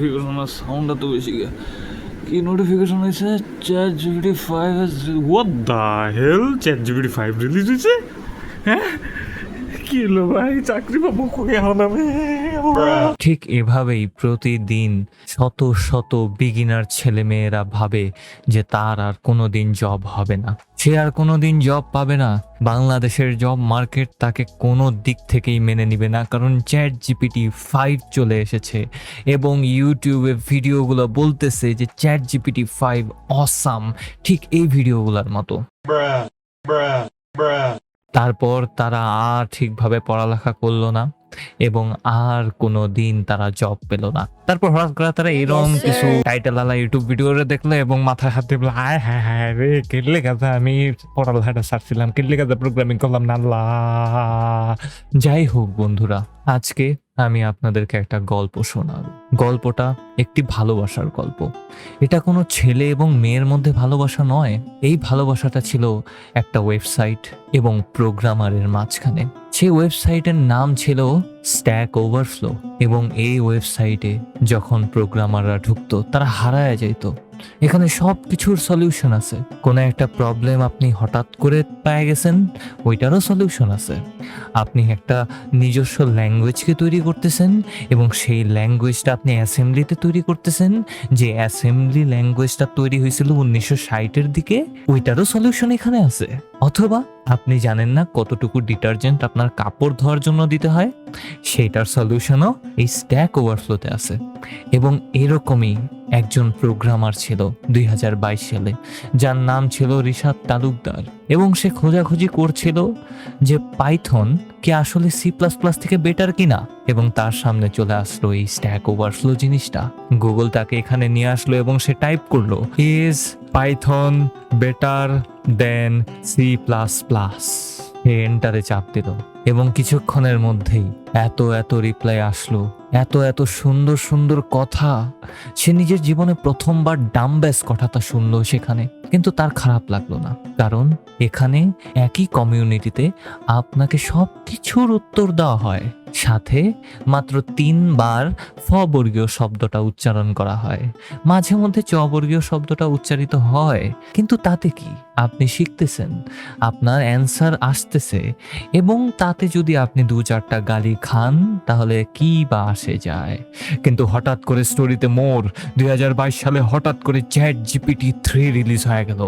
নোটিফিকেশনের সাউন্ডটা তো বেশি গে। কি নোটিফিকেশন হয়েছে? Chat GPT five what the hell chat GPT five release হয়েছে? হ্যাঁ? কি হলো ভাই? চাকরি পাবো কই এখন আমি? ঠিক এভাবেই প্রতিদিন শত শত বিগিনার ছেলেমেয়েরা ভাবে যে তার আর কোনোদিন জব হবে না। সে আর কোনোদিন জব পাবে না। বাংলাদেশের জব মার্কেট তাকে কোনো দিক থেকেই মেনে নিবে না কারণ চ্যাট জিপিটি ফাইভ চলে এসেছে এবং ইউটিউবে ভিডিওগুলো বলতেছে যে চ্যাট জিপিটি ফাইভ অসাম ঠিক এই ভিডিওগুলোর মতো। তারপর তারা আর ঠিকভাবে পড়ালেখা করল না এবং আর কোনো দিন তারা জব পেল না। তারপর হঠাৎ করে তারা এরকম কিছু টাইটেল আলা ইউটিউব ভিডিও দেখল এবং মাথায় হাত দিয়ে বলল, হ্যাঁ হ্যাঁ রে কেটলে কাজা আমি পড়ালেখাটা সারছিলাম কেটলে কাজা প্রোগ্রামিং করলাম না আল্লাহ। যাই হোক বন্ধুরা আজকে আমি আপনাদেরকে একটা গল্প শোনাব। গল্পটা একটি ভালোবাসার গল্প। এটা কোনো ছেলে এবং মেয়ের মধ্যে ভালোবাসা নয়। এই ভালোবাসাটা ছিল একটা ওয়েবসাইট এবং প্রোগ্রামারের মাঝখানে। সেই ওয়েবসাইটের নাম ছিল স্ট্যাক ওভারফ্লো এবং এই ওয়েবসাইটে যখন প্রোগ্রামাররা ঢুকতো, তারা হারায় যেত এখানে সব কিছুর সলিউশন আছে। কোনো একটা প্রবলেম আপনি হঠাৎ করে পেয়ে গেছেন, ওইটারও সলিউশন আছে। আপনি একটা নিজস্ব ল্যাঙ্গুয়েজকে তৈরি করতেছেন এবং সেই ল্যাঙ্গুয়েজটা আপনি অ্যাসেম্বলিতে তৈরি করতেছেন, যে অ্যাসেম্বলি ল্যাঙ্গুয়েজটা তৈরি হয়েছিল উনিশশো ষাটের দিকে, ওইটারও সলিউশন এখানে আছে। অথবা আপনি জানেন না কতটুকু ডিটারজেন্ট আপনার কাপড় ধোয়ার জন্য দিতে হয় সেইটার সলিউশনও এই স্ট্যাক ওভারফ্লোতে আছে। এবং এরকমই একজন প্রোগ্রামার ছিল দুই হাজার বাইশ সালে, যার নাম ছিল রিশাদ তালুকদার। এবং সে খোঁজাখুঁজি করছিল যে পাইথন কি আসলে সি প্লাস প্লাস থেকে বেটার কিনা? এবং তার সামনে চলে আসলো এই স্ট্যাক ওভারফ্লো জিনিসটা। গুগল তাকে এখানে নিয়ে আসলো এবং সে টাইপ করল is Python better then C plus plus এন্টারে চাপ দিল। এবং কিছুক্ষণের মধ্যেই এত এত রিপ্লাই আসলো, এত এত সুন্দর সুন্দর কথা সে নিজের জীবনে প্রথমবার ডাম্বেস কথাটা শুনলো সেখানে। কিন্তু তার খারাপ লাগল না। কারণ এখানে একই কমিউনিটিতে আপনাকে সব কিছুর উত্তর দেওয়া হয়। সাথে মাত্র তিনবার ফবর্গীয় শব্দটা উচ্চারণ করা হয়। মাঝে মধ্যে চবর্গীয় শব্দটা উচ্চারিত হয়, কিন্তু তাতে কি? আপনি শিখতেছেন, আপনার অ্যান্সার আসতেছে, এবং তাতে যদি আপনি দু চারটা গালি খান, তাহলে কি বা আসে যায়? কিন্তু হঠাৎ করে স্টোরিতে মোর দুই হাজার বাইশ সালে হঠাৎ করে চ্যাট জিপিটি থ্রি রিলিজ হয়ে গেল,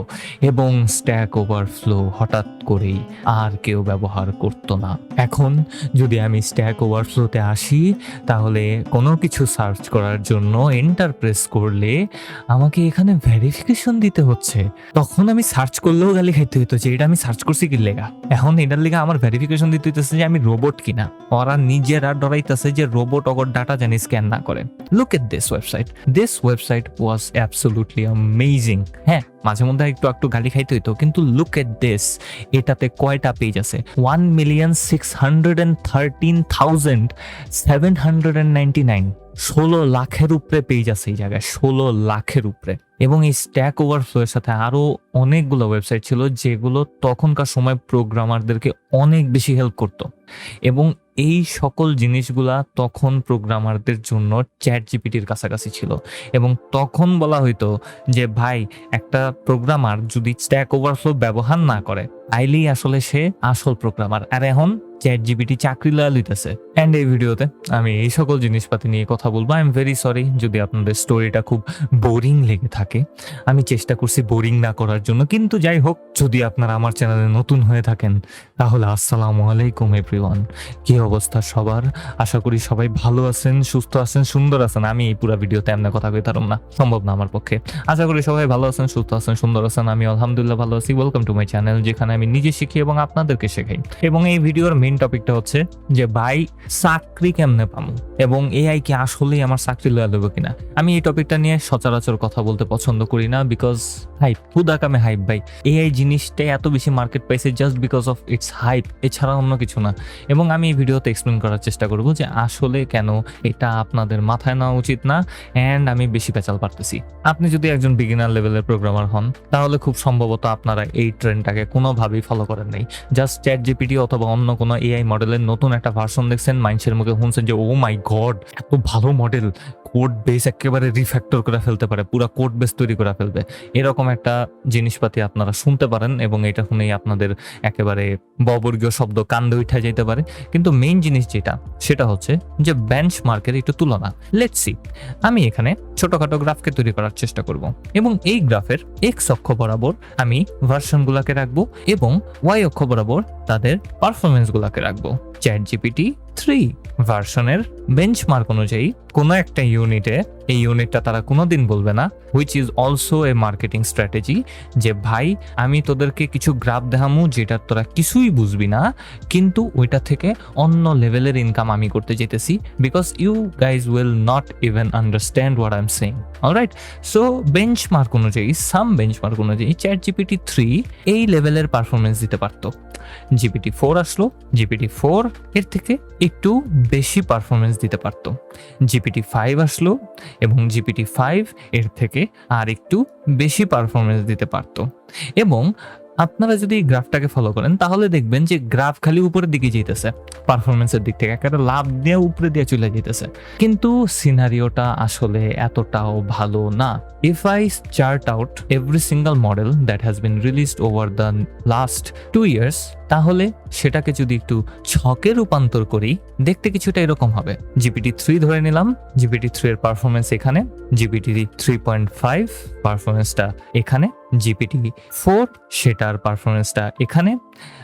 এবং স্ট্যাক ওভারফ্লো হঠাৎ করেই আর কেউ ব্যবহার করতো না। এখন যদি আমি স্ট্যাক ওভারফ্লোতে আসি, তাহলে কোনো কিছু সার্চ করার জন্য এন্টার প্রেস করলে আমাকে এখানে ভেরিফিকেশন দিতে হচ্ছে। তখন আমি সার্চ করলেও গালি খাইতে হইতো যে এটা আমি সার্চ করছি কি লেগা? এখন এটার লেগে আমার ভেরিফিকেশন দিতে হইতেছে যে আমি রোবট কিনা। ওরা নিজেরা ডরাইতেছে যে রোবট অগর ডাটা জানি স্ক্যান না করে। Look at this website this website was absolutely amazing হ্যাঁ মাঝে মধ্যে একটু একটু গালি খাইতে হইতো, কিন্তু লুক এট দিস এটাতে কয়টা পেজ আছে? One million six hundred and thirteen thousand seven hundred and ninety nine ষোলো লাখের উপরে পেজ আছে এই জায়গায়, ষোলো লাখের উপরে। এবং এই স্ট্যাক ওভারফ্লো এর সাথে আরও অনেকগুলো ওয়েবসাইট ছিল যেগুলো তখনকার সময় প্রোগ্রামারদেরকে অনেক বেশি হেল্প করতো। এবং এই সকল জিনিসগুলা তখন প্রোগ্রামারদের জন্য চ্যাট জিপিটির কাছাকাছি ছিল। এবং তখন বলা হইতো যে, ভাই, একটা প্রোগ্রামার যদি স্ট্যাক ওভারফ্লো ব্যবহার না করে আইলেই আসলে সে আসল প্রোগ্রামার আর এখন চ্যাট জিপিটি চাকরি লয়া লইতেছে। অ্যান্ড এই ভিডিওতে আমি এই সকল জিনিসপাতি নিয়ে কথা বলব। আই এম ভেরি সরি যদি আপনাদের স্টোরিটা খুব বোরিং লেগে থাকে। আমি চেষ্টা করছি বোরিং না করার জন্য। কিন্তু যাই হোক, যদি আপনারা আমার চ্যানেলে নতুন হয়ে থাকেন, তাহলে আসসালামু আলাইকুম এভরিওয়ান কি অবস্থা সবার? আশা করি সবাই ভালো আছেন, সুস্থ আছেন, সুন্দর আছেন। আমি এই পুরো ভিডিওতে এমন কথা কই পারলাম না। সম্ভব না আমার পক্ষে। আশা করি সবাই ভালো আছেন, সুস্থ আছেন, সুন্দর আছেন। আমি আলহামদুলিল্লাহ ভালো আছি। ওয়েলকাম টু মাই চ্যানেল যেখানে আমি নিজে শিখি এবং আপনাদেরকে শেখাই। এবং এই ভিডিওর মেইন টপিকটা হচ্ছে যে ভাই চাকরি কেমনে পামু? এবং এআই কি আসলেই আমার চাকরি লয়া দেবো কিনা? আমি এই টপিকটা নিয়ে সচরাচর কথা বলতে পছন্দ করি না বিকজ হাইপ হুদা কামে হাইপ ভাই এআই জিনিসটাই এত বেশি মার্কেট পাইছে just because of its hype এছাড়া অন্য কিছু না। এবং আমি এই ভিডিওতে এক্সপ্লেন করার চেষ্টা করব যে আসলে কেন এটা আপনাদের মাথায় নেওয়া উচিত না অ্যান্ড আমি বেশি পেঁচাল পারতেছি। আপনি যদি একজন বিগিনার লেভেলের প্রোগ্রামার হন, তাহলে খুব সম্ভবত আপনারা এই ট্রেন্ডটাকে কোনোভাবেই ফলো করেন নাই। জাস্ট চ্যাট জিপিটি অথবা অন্য কোনো কোনো এআই মডেলের নতুন একটা ভার্সন দেখছেন? মাইন্ডসের মুখে শুনছেন যে ও মাই গড এত ভালো মডেল কোড বেস একেবারে রিফ্যাক্টর করে ফেলতে পারে, পুরো কোড বেস তৈরি করে ফেলবে। এরকম একটা জিনিসপাতি আপনারা শুনতে পারেন এবং এটা শুনেই আপনাদের একেবারে ববর্গীয় শব্দ কান্দে উঠে যেতে পারে। কিন্তু মেইন জিনিস যেটা, সেটা হচ্ছে যে বেঞ্চ মার্কের একটু তুলনা। লেটস আমি এখানে ছোটখাটো গ্রাফকে তৈরি করার চেষ্টা করব এবং এই গ্রাফের এক্স অক্ষ বরাবর আমি ভার্সনগুলোকে রাখব এবং ওয়াই অক্ষ বরাবর তাদের পারফরমেন্সগুলোকে রাখব। চ্যাট জিপিটি থ্রি ভার্সনের বেঞ্চমার্ক অনুযায়ী কোনো একটা ইউনিটে এই ইউনিটটা তারা কোনোদিন বলবে না which is also a marketing strategy যে ভাই, আমি তোদেরকে কিছু গ্রাফ দেখামু যেটা তোরা কিছুই বুঝবি না, কিন্তু ওইটা থেকে অন্য লেভেলের ইনকাম আমি করতে যেতেছি because you guys will not even understand what I am saying alright so benchmark অনুযায়ী সাম বেঞ্চমার্ক অনুযায়ী চ্যাট জিপিটি থ্রি এই লেভেলের পারফরমেন্স দিতে পারতো। জিপিটি ফোর আসলো। জিপিটি ফোর এর থেকে একটু বেশি পারফরমেন্স দিতে পারত। জিপিটি ফাইভ আসলো এবং জিপিটি ফাইভ এর থেকে আর একটু বেশি পারফরমেন্স দিতে পারত। এবং আপনারা যদি গ্রাফটাকে ফলো করেন, তাহলে দেখবেন যে গ্রাফ খালি উপরের দিকে যেতেছে পারফরমেন্সের দিক থেকে একটা লাভ দিয়ে উপরে দিয়ে চলে যেতেছে কিন্তু সিনারিওটা আসলে এতটাও ভালো না। If I chart out every single model that has been released over the last two years তাহলে সেটাকে যদি একটু ছকে রূপান্তর করি, দেখতে কিছুটা এরকম হবে। জিপিটি থ্রি ধরে নিলাম। জিপিটি থ্রি এর পারফরমেন্স এখানে। জিপিটি থ্রি পয়েন্ট ফাইভ পারফরমেন্সটা এখানে। জিপিটি ফোর, সেটার পারফরমেন্সটা এখানে।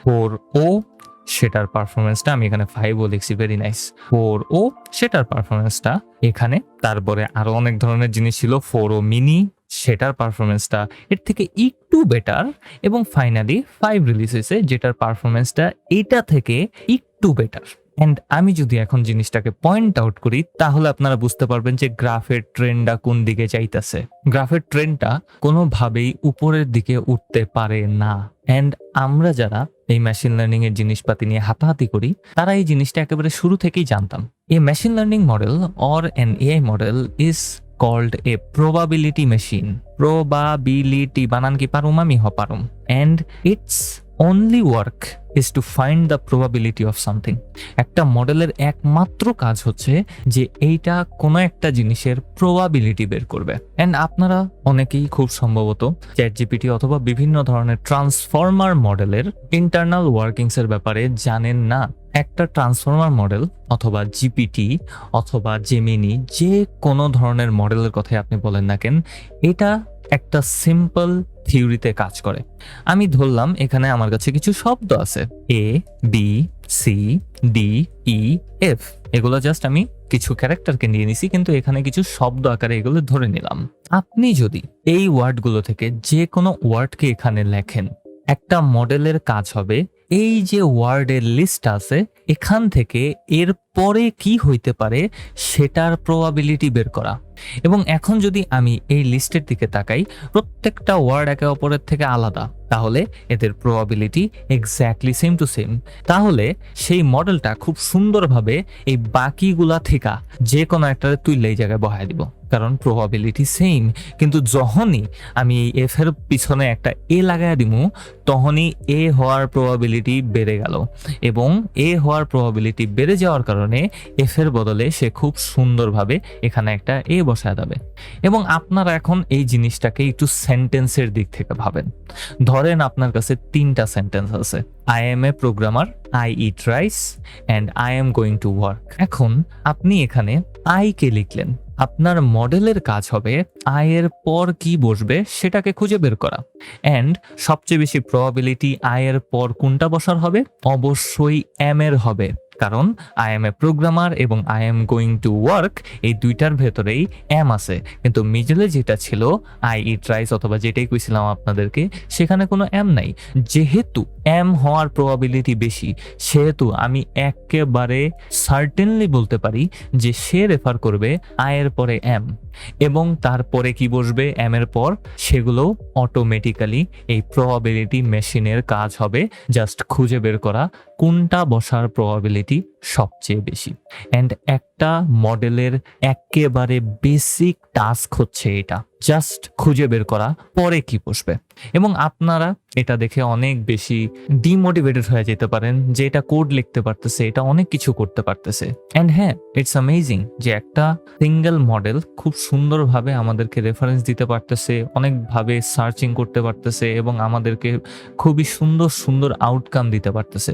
ফোর ও, সেটার পারফরমেন্সটা আমি এখানে ফাইভও লিখছি ভেরি নাইস ফোর ও, সেটার পারফরমেন্সটা এখানে। তারপরে আরও অনেক ধরনের জিনিস ছিল ফোর ও মিনি সেটার পারফরমেন্সটা এর থেকে একটু বেটার এবং ফাইনালি ফাইভ রিলিজ হয়েছে যেটার পারফরমেন্সটা এটা থেকে একটু বেটার অ্যান্ড আমি যদি এখন জিনিসটাকে পয়েন্ট আউট করি, তাহলে আপনারা বুঝতে পারবেন যে গ্রাফের ট্রেন্ডটা কোন দিকে যাইতেছে। গ্রাফের ট্রেন্ডটা কোনোভাবেই উপরের দিকে উঠতে পারে না। অ্যান্ড আমরা যারা এই মেশিন লার্নিং এর জিনিসপাতি নিয়ে হাতাহাতি করি, তারা এই জিনিসটা একেবারে শুরু থেকেই জানতাম। A machine learning model or an AI model is called a probability machine probability বানান কি পারুম, আমি হ পারুম and its only work is to find the probability of something একটা মডেলের একমাত্র কাজ হচ্ছে যে এইটা কোনো একটা জিনিসের প্রবাবিলিটি বের করবে। অ্যান্ড আপনারা অনেকেই খুব সম্ভবত চ্যাট জিপিটি অথবা বিভিন্ন ধরনের ট্রান্সফর্মার মডেলের ইন্টারনাল ওয়ার্কিংস এর ব্যাপারে জানেন না। একটা ট্রান্সফর্মার মডেল অথবা জিপিটি অথবা জেমিনি যে কোনো ধরনের মডেলের কথাই আপনি বলেন না কেন, এটা একটা সিম্পল থিওরিতে কাজ করে। আমি ধরলাম এখানে আমার কাছে কিছু শব্দ আছে। A B C D E F এগুলো জাস্ট আমি কিছু ক্যারেক্টারকে নিয়ে নিছি, কিন্তু এখানে কিছু শব্দ আকারে এগুলো ধরে নিলাম। আপনি যদি এই ওয়ার্ডগুলো থেকে যে কোনো ওয়ার্ডকে এখানে লেখেন, একটা মডেলের কাজ হবে, এই যে ওয়ার্ডের লিস্ট আছে, এখান থেকে এর পরে কি হইতে পারে সেটার প্রবাবিলিটি বের করা। এবং এখন যদি আমি এই লিস্টের দিকে তাকাই, প্রত্যেকটা ওয়ার্ড একে অপরের থেকে আলাদা, তাহলে এদের probability exactly same to same তাহলে সেই মডেলটা খুব সুন্দরভাবে এই বাকিগুলা থেকে যে কোনো একটা তুইলে এই জায়গায় বহায় দিব। কারণ প্রবাবিলিটি সেম কিন্তু যখনই আমি এই এফ এর পিছনে একটা এ লাগাই দিব তখনই এ হওয়ার প্রবাবিলিটি বেড়ে গেল। এবং এ হওয়ার প্রবাবিলিটি বেড়ে যাওয়ার কারণে এফ এর বদলে সে খুব সুন্দরভাবে এখানে একটা এ বসায় দেবে। এবং আপনারা এখন এই জিনিসটাকে একটু সেন্টেন্সের দিক থেকে ভাবেন। ধরেন আপনার কাছে তিনটা সেন্টেন্স আছে। I am a programmer I eat rice and I am going to work এখন আপনি এখানে আই কে লিখলেন। আপনার মডেলের কাজ হবে আয়ের পর কি বসবে সেটাকে খুঁজে বের করা। অ্যান্ড সবচেয়ে বেশি প্রবাবিলিটি আয়ের পর কোনটা বসার হবে? অবশ্যই এম এর হবে। কারণ আই এম এ প্রোগ্রামার এবং I am going to work এই দুইটার ভেতরেই এম আছে। কিন্তু মিডলে যেটা ছিল আই ইট রাইস অথবা যেটাই কইছিলাম আপনাদেরকে, সেখানে কোনো এম নাই। যেহেতু এম হওয়ার প্রবাবিলিটি বেশি, সেহেতু আমি একেবারে সার্টেনলি বলতে পারি যে সে রেফার করবে আয়ের পরে এম এবং তারপরে কি বসবে? এম এর পর সেগুলো অটোমেটিক্যালি এই প্রবাবিলিটি মেশিনের কাজ হবে। জাস্ট খুঁজে বের করা, কোনটা বসার প্রবাবিলিটি সবচেয়ে বেশি। অ্যান্ড একটা মডেলের একেবারে বেসিক টাস্ক হচ্ছে এটা। জাস্ট খুঁজে বের করা, পরে কি বসবে। এবং আপনারা এটা দেখে অনেক বেশি ডিমোটিভেটেড হয়ে যেতে পারেন যে এটা কোড লিখতে পারতেছে, এটা অনেক কিছু করতে পারতেছে। অ্যান্ড হ্যাঁ ইটস অ্যামেজিং যে একটা সিঙ্গেল মডেল খুব সুন্দরভাবে আমাদেরকে রেফারেন্স দিতে পারতেছে, অনেকভাবে সার্চিং করতে পারতেছে এবং আমাদেরকে খুবই সুন্দর সুন্দর আউটকাম দিতে পারতেছে।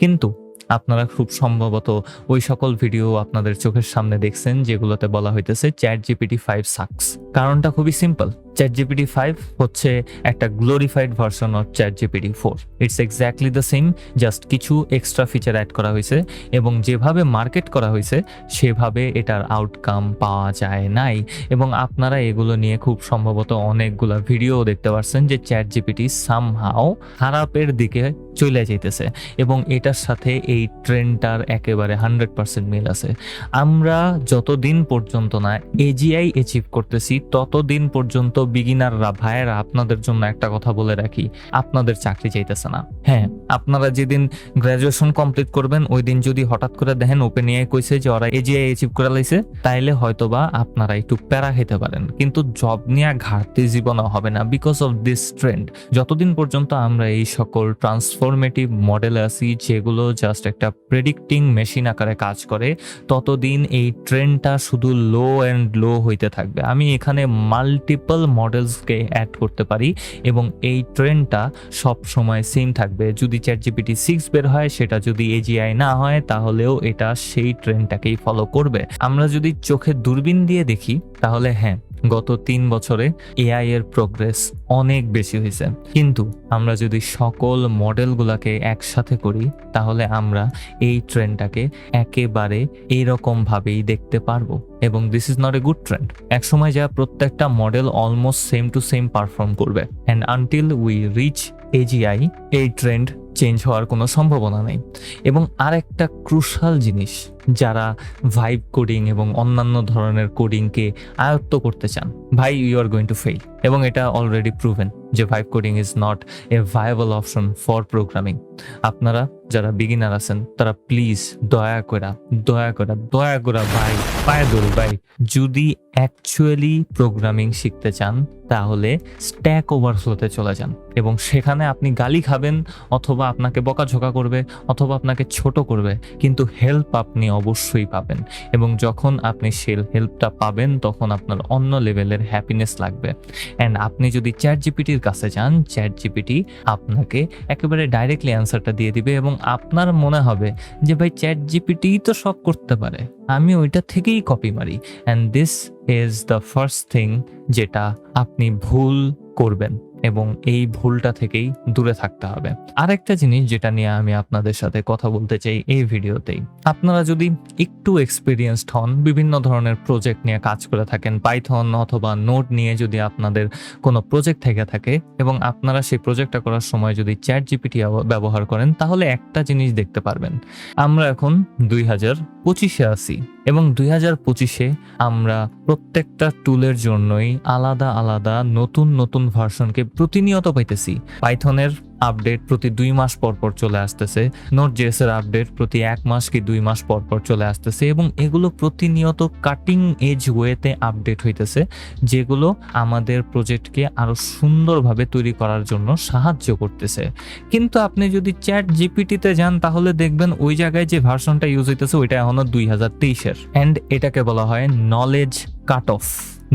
কিন্তু আপনারা খুব সম্ভবত ওই সকল ভিডিও আপনাদের চোখের সামনে দেখছেন, যেগুলোতে বলা হইতেছে চ্যাট জিপিটি ফাইভ সাকস। কারণটা খুবই সিম্পল চ্যাট জিপিটি ফাইভ হচ্ছে একটা glorified version of chat GPT four it's exactly the same just কিছু এক্সট্রা ফিচার অ্যাড করা হয়েছে এবং যেভাবে মার্কেট করা হয়েছে, সেভাবে এটার আউটকাম পাওয়া যায় নাই। এবং আপনারা এগুলো নিয়ে খুব সম্ভবত অনেকগুলো ভিডিও দেখতে পাচ্ছেন যে চ্যাট জিপিটি সামহাও খারাপের দিকে চলে যেতেছে এবং এটার সাথে এই ট্রেন্ডটার একেবারে হান্ড্রেড পার্সেন্ট মিল আছে। আমরা যতদিন পর্যন্ত না এজিআই অ্যাচিভ করতেছি, ততদিন পর্যন্ত বিগিনাররা ভাইয়েরা আপনাদের জন্য একটা কথা বলে রাখি আপনাদের চাকরি চাইতেছে না। হ্যাঁ আপনারা যেদিন গ্রাজুয়েশন কমপ্লিট করবেন ওই দিন যদি হঠাৎ করে দেখেন ওপেন এআই কইছে যে ওরা এজিআই অ্যাচিভ করে লাইছে, তাইলে হয়তোবা আপনারা একটু প্যারা খেতে পারেন। কিন্তু জব নিয়ে ঘাটতি জীবনে হবে না বিকজ অফ দিস ট্রেন্ড যতদিন পর্যন্ত আমরা এই সকল ট্রান্সফরমেটিভ মডেলে আছি, যেগুলো জাস্ট একটা প্রেডিক্টিং মেশিন আকারে কাজ করে, ততদিন এই ট্রেন্ডটা শুধু লো অ্যান্ড লো হইতে থাকবে। আমি এখানে মাল্টিপল মডেলসকে অ্যাড করতে পারি এবং এই ট্রেন্ডটা সব সময় সেম থাকবে। যদি চ্যাট জিপিটি সিক্স বের হয়, সেটা যদি এজিআই না হয়, তাহলেও এটা সেই ট্রেন্ডটাকেই ফলো করবে। আমরা যদি চোখে দূরবীন দিয়ে দেখি, তাহলে হ্যাঁ গত তিন বছরে এআই এর প্রোগ্রেস অনেক বেশি হয়েছে। কিন্তু আমরা যদি সকল মডেলগুলোকে একসাথে করি, তাহলে আমরা এই ট্রেন্ডটাকে একেবারে এইরকম ভাবেই দেখতে পারব। এবং this is not a good trend এক সময় যা প্রত্যেকটা model almost same to same perform করবে। And until we reach AGI এই ট্রেন্ড চেঞ্জ হওয়ার কোনো সম্ভাবনা নেই। এবং আরেকটা ক্রুশাল জিনিস, যারা ভাইব কোডিং এবং অন্যান্য ধরনের কোডিংকে আয়ত্ত করতে চান, ভাই you are going to fail এবং এটা অলরেডি প্রুভেন যে vibe coding is not a viable option for programming আপনারা যারা বিগিনার আছেন, তারা প্লিজ দয়া করা দয়া করা দয়া করা ভাই, পায়ে ধরু ভাই। যদি অ্যাকচুয়ালি প্রোগ্রামিং শিখতে চান, তাহলে স্ট্যাক ওভারফ্লোতে চলে যান। এবং সেখানে আপনি গালি খাবেন অথবা আপনাকে বকাঝোকা করবে অথবা আপনাকে ছোট করবে, কিন্তু হেল্প আপনি অবশ্যই পাবেন। এবং যখন আপনি সেই হেল্পটা পাবেন, তখন আপনার অন্য লেভেলের হ্যাপিনেস লাগবে। অ্যান্ড আপনি যদি চ্যাট জিপিটির কাছে যান চ্যাট জিপিটি আপনাকে একেবারে ডাইরেক্টলি অ্যান্সারটা দিয়ে দিবে এবং আপনার মনে হবে যে, ভাই চ্যাট জিপিটি তো সব করতে পারে। আমি ওইটা থেকেই কপি মারি। And this is the first thing যেটা আপনি ভুল করবেন। এবং এই ভুলটা থেকেই দূরে থাকতে হবে। আরেকটা জিনিস যেটা নিয়ে আমি আপনাদের সাথে কথা বলতে চাই এই ভিডিওতেই, আপনারা যদি একটু এক্সপিরিয়েন্সড হন, বিভিন্ন ধরনের প্রজেক্ট নিয়ে কাজ করে থাকেন পাইথন অথবা নোট নিয়ে যদি আপনাদের কোনো প্রজেক্ট থেকে থাকে এবং আপনারা সেই প্রজেক্টটা করার সময় যদি চ্যাট জিপিটি ব্যবহার করেন, তাহলে একটা জিনিস দেখতে পারবেন। আমরা এখন দুই হাজার পঁচিশে আছি। এবং দুই হাজার পঁচিশে আমরা প্রত্যেকটা টুলের জন্যই আলাদা আলাদা নতুন নতুন ভার্সনকে প্রতিনিয়ত পাইতেছি। পাইথনের আপডেট প্রতি দুই মাস পর পর চলে আসতেছে। নোট জেএস এর আপডেট প্রতি এক মাস কি দুই মাস পর পর চলে আসতেছে এবং এগুলো প্রতিনিয়ত কাটিং এজ ওয়েতে আপডেট হইতেছে, যেগুলো আমাদের প্রজেক্টকে আরও সুন্দরভাবে তৈরি করার জন্য সাহায্য করতেছে। কিন্তু আপনি যদি চ্যাট জিপিটিতে যান, তাহলে দেখবেন ওই জায়গায় যে ভার্সনটা ইউজ হইতেছে, ওইটা এখনও দুই হাজার তেইশের। অ্যান্ড এটাকে বলা হয় knowledge cut off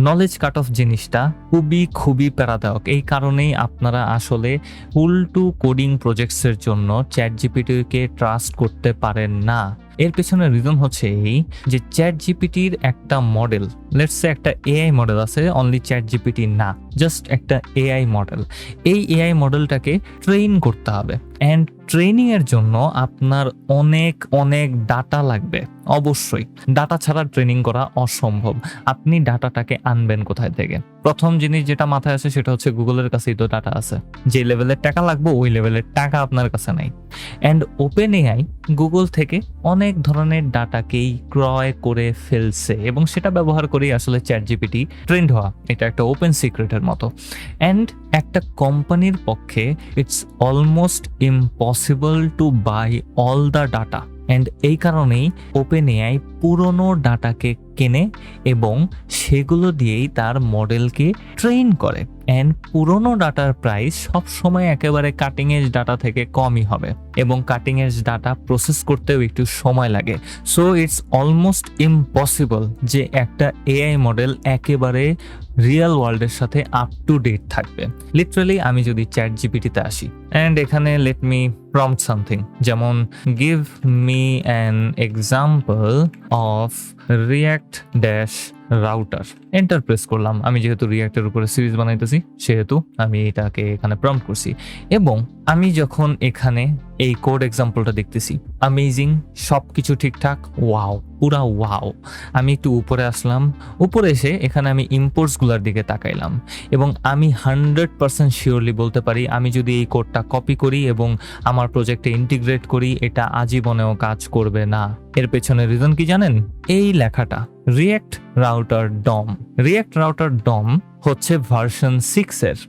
knowledge cut off জিনিসটা খুবই খুবই প্যারাদায়ক এই কারণেই আপনারা আসলে ফুল টু কোডিং প্রজেক্টসের জন্য চ্যাট জিপিটিকে ট্রাস্ট করতে পারেন না। এর পেছনে রিজন হচ্ছে এই যে চ্যাট জিপিটির একটা মডেল লেটসে একটা এআই মডেল আছে অনলি চ্যাট জিপিটি না জাস্ট একটা এআই মডেল এই এআই মডেলটাকে ট্রেন করতে হবে। অ্যান্ড ট্রেনিং এর জন্য আপনার অনেক অনেক ডাটা লাগবে, অবশ্যই। ডাটা ছাড়া ট্রেনিং করা অসম্ভব। আপনি ডাটাটাকে আনবেন কোথায় থেকে? প্রথম জিনিস যেটা মাথায় আসে সেটা হচ্ছে গুগলের কাছেই তো ডাটা আছে। যে লেভেলের টাকা লাগবে, ওই লেভেলের টাকা আপনার কাছে নাই। অ্যান্ড ওপেন এআই গুগল থেকে অনেক ধরনের ডাটাকেই ক্রয় করে ফেলছে এবং সেটা ব্যবহার করেই আসলে চ্যাট জিপিটি ট্রেন্ড হওয়া। এটা একটা ওপেন সিক্রেটের মতো। অ্যান্ড একটা কোম্পানির পক্ষে it's almost impossible to buy all the data and এই কারণেই ওপেন এআই পুরনো ডাটাকে কেনে এবং সেগুলো দিয়েই তার মডেলকে ট্রেন করে। অ্যান্ড পুরনো ডাটার প্রাইস সবসময় একেবারে কাটিং এজ ডাটা থেকে কমই হবে এবং কাটিং এজ ডাটা প্রসেস করতেও একটু সময় লাগে। সো ইটস অলমোস্ট ইম্পসিবল যে একটা এআই মডেল একেবারে রিয়েল ওয়ার্ল্ডের সাথে আপ টু ডেট থাকবে। লিটারালি আমি যদি চ্যাট জিপিটিতে আসি। অ্যান্ড এখানে let me প্রম্প সামথিং যেমন give me an example of React dash router enter press করলাম। আমি যেহেতু রিয়াক্টের উপরে সিরিজ বানাইতেছি, সেহেতু আমি এটাকে এখানে প্রম্পট করছি। এবং আমি যখন এখানে এই কোড এক্সাম্পলটা দেখতেছি আমেজিং সব কিছু ঠিকঠাক ওয়াও পুরা ওয়াও আমি একটু উপরে আসলাম, উপরে এসে এখানে আমি ইম্পোর্টসগুলোর দিকে তাকাইলাম। এবং আমি হান্ড্রেড পার্সেন্ট শিওরলি বলতে পারি, আমি যদি এই কোডটা কপি করি এবং আমার প্রজেক্টে ইন্টিগ্রেট করি, এটা আজীবনেও কাজ করবে না। এর পেছনে রিজন কি জানেন? এই লেখাটা react router DOM react router DOM হচ্ছে ভার্সন সিক্স এর।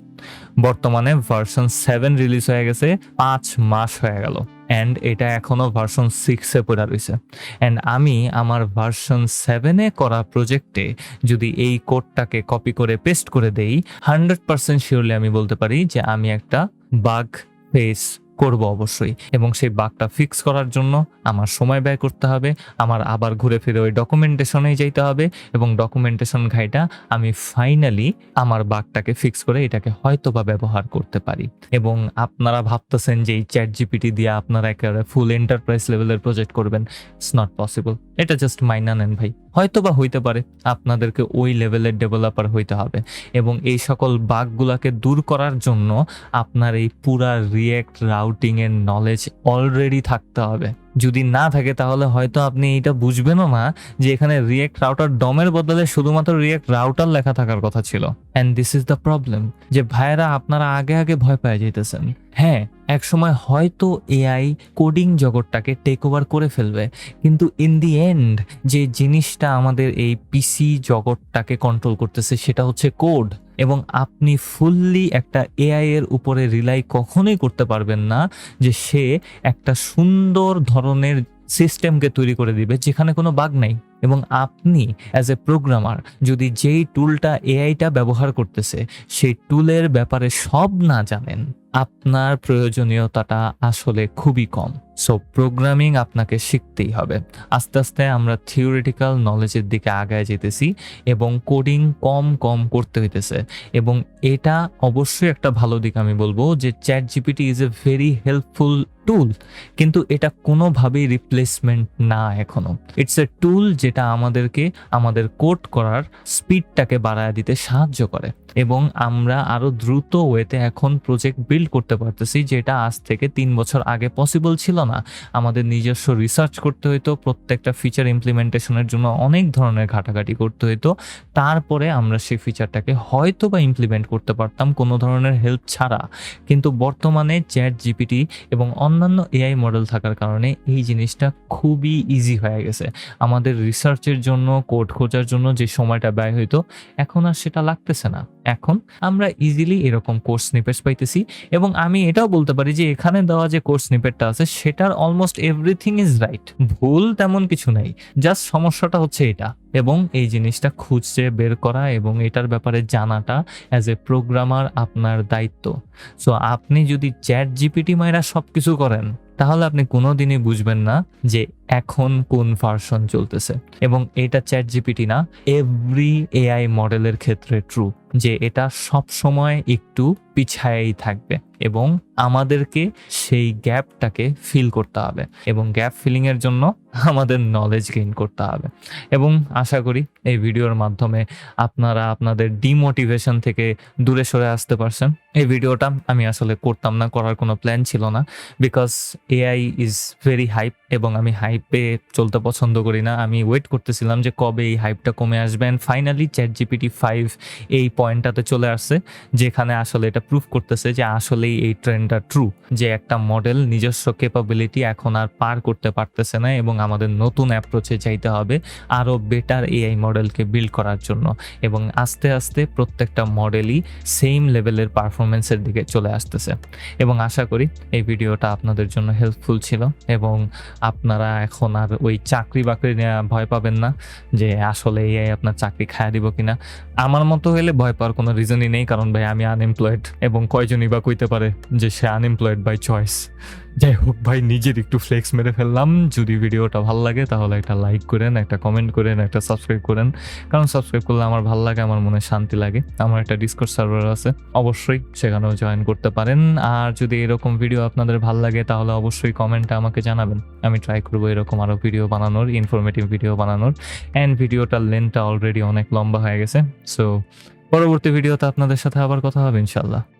বর্তমানে ভার্সন সেভেন রিলিজ হয়ে গেছে, পাঁচ মাস হয়ে গেল। অ্যান্ড এটা এখনও ভার্সন সিক্সে পড়া রয়েছে। অ্যান্ড আমি আমার ভার্সন সেভেনে করা প্রজেক্টে যদি এই কোডটাকে কপি করে পেস্ট করে দেই হান্ড্রেড পার্সেন্ট শিওরলি আমি বলতে পারি যে আমি একটা বাগ ফেস করব অবশ্যই এবং সেই বাগটা ফিক্স করার জন্য আমার সময় ব্যয় করতে হবে, আমার আবার ঘুরে ফিরে ওই ডকুমেন্টেশনেই যাইতে হবে এবং ডকুমেন্টেশন ঘাইটা আমি ফাইনালি আমার বাগটাকে ফিক্স করে এটাকে হয়তো বা ব্যবহার করতে পারি। এবং আপনারা ভাবতেছেন যে এই চ্যাট জিপিটি দিয়ে আপনারা একেবারে ফুল এন্টারপ্রাইজ লেভেলের প্রজেক্ট করবেন ইটস নট পসিবল এটা জাস্ট মাইনা নেন ভাই। হয়তো বা হইতে পারে আপনাদেরকে ওই লেভেলের ডেভেলপার হইতে হবে এবং এই সকল বাঘগুলাকে দূর করার জন্য আপনার এই পুরা রিয়েক্ট রাউটিংয়ের নলেজ অলরেডি থাকতে হবে। যদি না থাকে, তাহলে হয়তো আপনি এটা বুঝবেনও না যে এখানে রিয়েক্ট রাউটার ডমের বদলে শুধুমাত্র রিয়েক্ট রাউটার লেখা থাকার কথা ছিল। And this is the problem যে ভাইয়েরা আপনারা আগে আগে ভয় পেয়ে যেতেছেন হ্যাঁ এক সময় হয়তো এআই কোডিং জগৎটাকে টেক ওভার করে ফেলবে, কিন্তু ইন দি এন্ড যে জিনিসটা আমাদের এই পিসি জগৎটাকে কন্ট্রোল করতেছে সেটা হচ্ছে কোড এবং আপনি ফুললি একটা এআই এর উপরে রিলাই কখনোই করতে পারবেন না যে সে একটা সুন্দর ধরনের সিস্টেমকে তৈরি করে দিবে, যেখানে কোনো বাগ নাই। এবং আপনি অ্যাজ এ প্রোগ্রামার যদি যেই টুলটা এআইটা ব্যবহার করতেছে, সেই টুলের ব্যাপারে সব না জানেন, আপনার প্রয়োজনীয়তাটা আসলে খুবই কম। সো প্রোগ্রামিং আপনাকে শিখতেই হবে। আস্তে আস্তে আমরা থিওরিটিক্যাল নলেজের দিকে আগায় যেতেছি এবং কোডিং কম কম করতে হইতেছে। এবং এটা অবশ্যই একটা ভালো দিক আমি বলব যে chat GPT is a very helpful tool কিন্তু এটা কোনোভাবেই রিপ্লেসমেন্ট না এখনও। ইটস এ টুল যেটা আমাদেরকে, আমাদের কোড করার স্পিডটাকে বাড়ায় দিতে সাহায্য করে। এবং আমরা আরও দ্রুত ওয়েতে এখন প্রজেক্ট বিল্ড করতে পারতেছি, যেটা আজ থেকে তিন বছর আগে পসিবল ছিল না। আমাদের নিজস্ব রিসার্চ করতে হইতো, প্রত্যেকটা ফিচার ইমপ্লিমেন্টেশনের জন্য অনেক ধরনের ঘাটাঘাটি করতে হইতো। তারপরে আমরা সেই ফিচারটাকে হয়তো বা ইমপ্লিমেন্ট করতে পারতাম কোনো ধরনের হেল্প ছাড়া। কিন্তু বর্তমানে চ্যাট জিপিটি এবং অন্যান্য এআই মডেল থাকার কারণে এই জিনিসটা খুবই ইজি হয়ে গেছে। আমাদের রিসার্চের জন্য কোড খোঁজার জন্য যে সময়টা ব্যয় হইতো এখন আর সেটা লাগতেছে না। এখন আমরা ইজিলি এরকম কোর্স স্নিপেটস পাইতেছি এবং আমি এটাও বলতে পারি যে এখানে দেওয়া যে কোর্স স্নিপেটটা আছে, সেটার অলমোস্ট এভরিথিং ইজ রাইট ভুল তেমন কিছু নেই জাস্ট সমস্যাটা হচ্ছে এটা এবং এই জিনিসটা খুঁজছে বের করা এবং এটার ব্যাপারে জানাটা অ্যাজ এ প্রোগ্রামার আপনার দায়িত্ব। সো আপনি যদি চ্যাট জিপিটি মায়েরা সব কিছু করেন, তাহলে আপনি কোনোদিনই বুঝবেন না যে এখন কোন ভার্সন চলতেছে এবং এটা চ্যাট জিপিটি না এভরি এআই মডেলের ক্ষেত্রে ট্রু যে এটা সব সময় একটু পিছায়েই থাকবে এবং আমাদেরকে সেই গ্যাপটাকে ফিল করতে হবে এবং গ্যাপ ফিলিং এর জন্য আমাদের নলেজ গেইন করতে হবে। এবং আশা করি এই ভিডিওর মাধ্যমে আপনারা আপনাদের ডিমোটিভেশন থেকে দূরে সরে আসতে পারছেন। এই ভিডিওটা আমি আসলে করতাম না, করার কোনো প্ল্যান ছিল না because AI is very hype এবং আমি হাইপে চলতে পছন্দ করি না। আমি ওয়েট করতেছিলাম যে কবে এই হাইপটা কমে আসবে and finally chat GPT five এই পয়েন্টটাতে চলে আসছে, যেখানে আসলে এটা প্রুফ করতেছে যে আসলেই এই ট্রেন্ডটা ট্রু যে একটা মডেল নিজস্ব ক্যাপাবিলিটি এখন আর পার করতে পারতেছে না এবং আমাদের নতুন অ্যাপ্রোচে চাইতে হবে আরও বেটার এআই মডেলকে বিল্ড করার জন্য এবং আস্তে আস্তে প্রত্যেকটা মডেলই সেম লেভেলের পারফরমেন্সের দিকে চলে আসতেছে। এবং আশা করি এই ভিডিওটা আপনাদের জন্য হেল্পফুল ছিল এবং আপনারা এখন আর ওই চাকরি বাকরি ভয় পাবেন না যে আসলে এআই আপনার চাকরি খায়া দিব কিনা। আমার মতো হলে ভয় পাওয়ার কোনো রিজনই নেই, কারণ ভাই আমি আনএমপ্লয়েড এবং কয়জনই বা কইতে পারে যে সে আনএমপ্লয়েড বাই চয়েস যাই হোক ভাই, নিজের একটু ফ্লেক্স মেরে ফেললাম। যদি ভিডিওটা ভালো লাগে, তাহলে একটা লাইক করেন, একটা কমেন্ট করেন, একটা সাবস্ক্রাইব করেন। কারণ সাবস্ক্রাইব করলে আমার ভালো লাগে, আমার মনে শান্তি লাগে। আমার একটা ডিসকোর্স সার্ভার আছে, অবশ্যই সেখানেও জয়েন করতে পারেন। আর যদি এরকম ভিডিও আপনাদের ভালো লাগে, তাহলে অবশ্যই কমেন্টে আমাকে জানাবেন। আমি ট্রাই করব এরকম আরও ভিডিও বানানোর ইনফরমেটিভ ভিডিও বানানোর। অ্যান্ড ভিডিওটার লেন্থটা অলরেডি অনেক লম্বা হয়ে গেছে। সো পরবর্তী ভিডিওতে আপনাদের সাথে আবার কথা হবে ইনশাল্লাহ